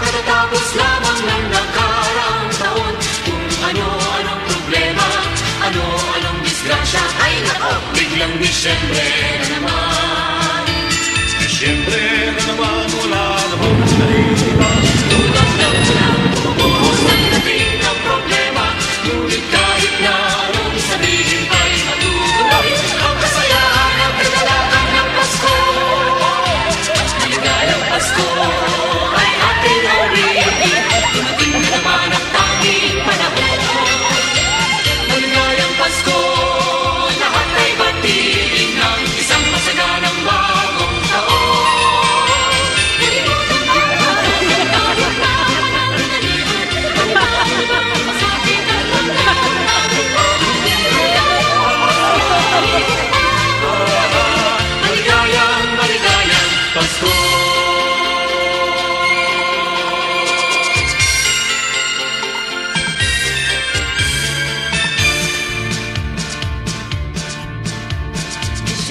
katatapos lamang ng nakaraang taon. Kung ano-anong problema, ano-anong disgrasya Ay nako, biglang Disyembre na naman. Disyembre na naman, wala na bang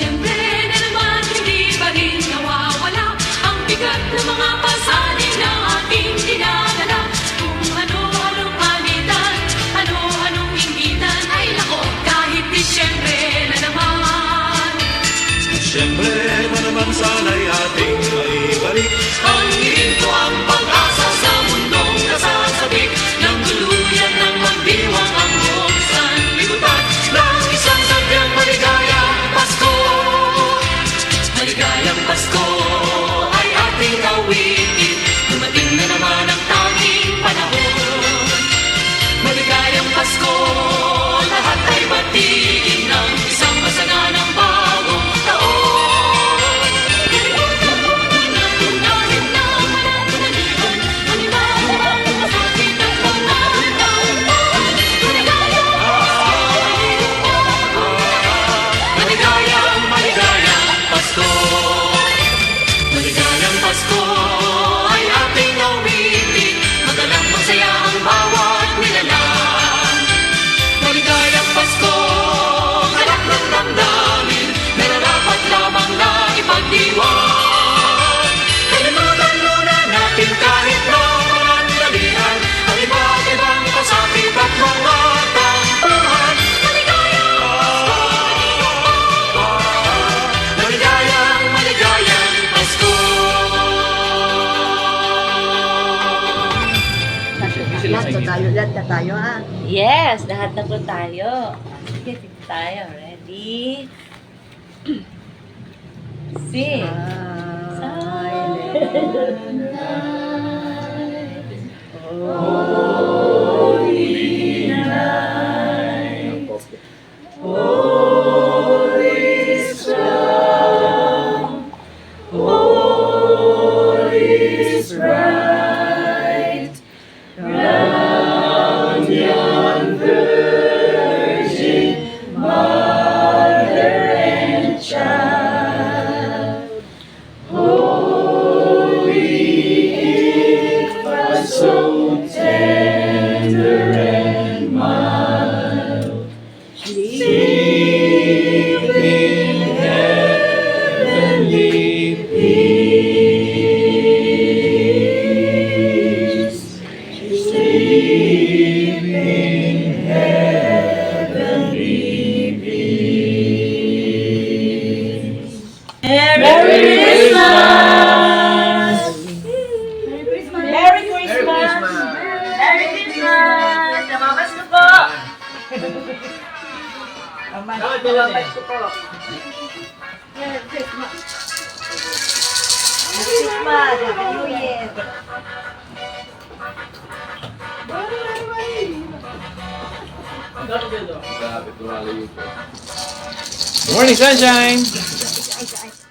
siempre. we Lahat na tayo, ha? Yes, lahat na po tayo. Sige, dito tayo. Ready? Sing. Silent. Lee. Nababay ko po. Merry Christmas. Merry Christmas. Happy Good morning, sunshine!